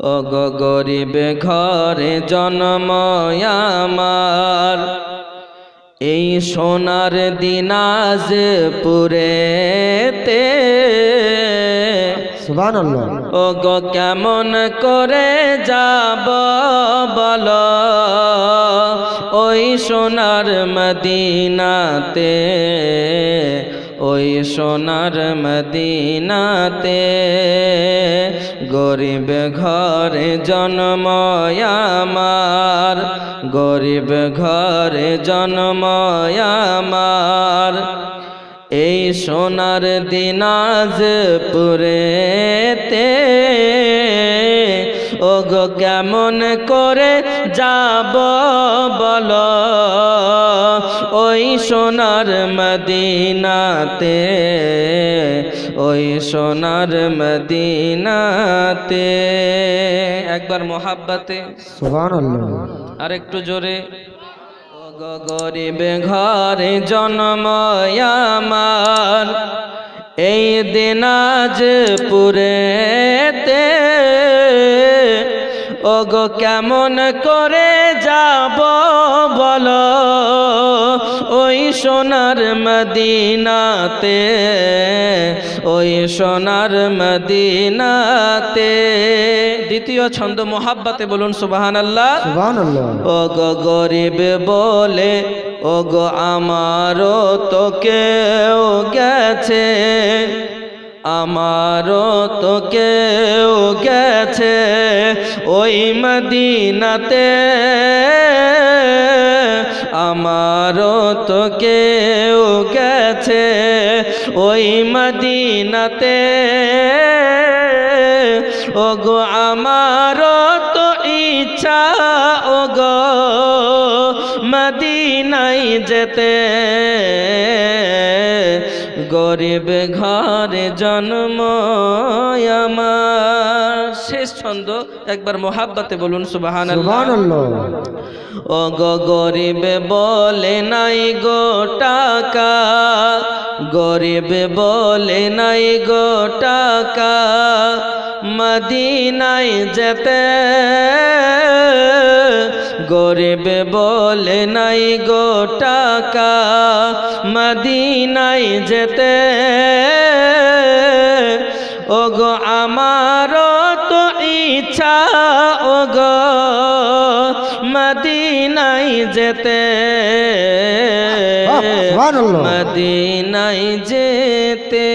ও গো গরিব ঘরে জন্ম আমার। এই সোনার দিনাজ পুরেতে সুবহানাল্লাহ। ও গো কেমন করে যাব বল? ওই সোনার মদিনাতে ওই সোনার মদিনাতে গরিব ঘরে জন্ম আমার। গরিব ঘরে জন্ম আমার। এই সোনার দিনাজ পুরেতে ও গো কেমন করে যাব বল? ওই সোনার মদিনাতে ওই সোনার মদিনাতে। একবার মোহাব্বতে। আর একটু জোরে। গরিব ঘরে জন্ম আমার এই দিনাজপুরেতে ও গো কেমন করে যাব বলো? ওই সোনার মদিনাতে ওই সোনার মদিনাতে। দ্বিতীয় ছন্দ মোহাব্বাতে বলুন সুবাহান আল্লাহ ও গো গরিব বলে ও গো আমারও তো কেউ গেছে। আমারও তো কেউ গেছে ওই মদিনাতে। আমারও তো কেউ গেছে ওই মদিনাতে। ও গো আমারও তো ইচ্ছা ও গো মদিনাই যেতে। গরিব ঘরে জন্ম আমার। শেষ ছন্দ একবার মোহাব্বতে বলুন সুবাহান ও গো গরিব বলে নাই গো টাকা গরিব বলে নাই গো টাকা মদিনায় যেতে গরিব বলে নাই গো টাকা মদিনায় যেতে। ও গো আমারও তো ইচ্ছা ও গো মদিনাই যেতে। মদিনাই যেতে।